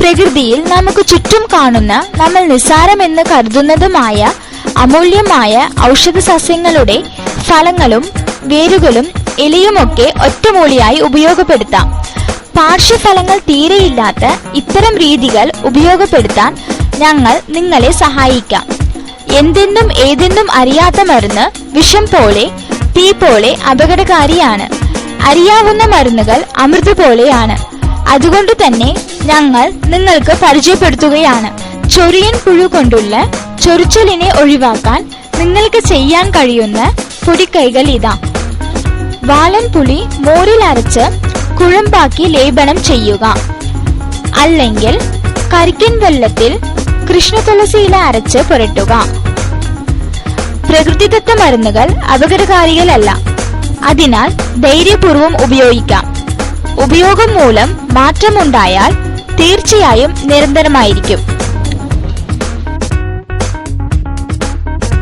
പ്രകൃതിയിൽ നമുക്ക് ചുറ്റും കാണുന്ന നമ്മൾ നിസ്സാരമെന്ന് കരുതുന്നതുമായ അമൂല്യമായ ഔഷധ സസ്യങ്ങളുടെ ഫലങ്ങളും വേരുകളും എലിയുമൊക്കെ ഒറ്റമൂലിയായി ഉപയോഗപ്പെടുത്താം. പാർശ്വഫലങ്ങൾ തീരെയില്ലാത്ത ഇത്തരം രീതികൾ ഉപയോഗപ്പെടുത്താൻ ഞങ്ങൾ നിങ്ങളെ സഹായിക്കാം. എന്തെന്നും ഏതെന്നും അറിയാത്ത മരുന്ന് വിഷം പോലെ തീ പോലെ അപകടകാരിയാണ്. അറിയാവുന്ന മരുന്നുകൾ അമൃത് പോലെയാണ്. അതുകൊണ്ട് തന്നെ ഞങ്ങൾ നിങ്ങൾക്ക് പരിചയപ്പെടുത്തുകയാണ്. ചൊറിയൻ പുഴു കൊണ്ടുള്ള ചൊറിച്ചൊലിനെ ഒഴിവാക്കാൻ നിങ്ങൾക്ക് ചെയ്യാൻ കഴിയുന്ന പൊടിക്കൈകൾ ഇതാ. വാലൻ പുളി മോരിൽ അരച്ച് കുഴമ്പാക്കി ലേപനം ചെയ്യുക. അല്ലെങ്കിൽ കരിക്കൻ വെള്ളത്തിൽ കൃഷ്ണതുളസിയില അരച്ച് പുരട്ടുക. പ്രകൃതിദത്ത മരുന്നുകൾ അപകടകാരികളല്ല. അതിനാൽ ധൈര്യപൂർവം ഉപയോഗിക്കാം. ഉപയോഗം മൂലം മാറ്റമുണ്ടായാൽ തീർച്ചയായും നിരന്തരമായിരിക്കും.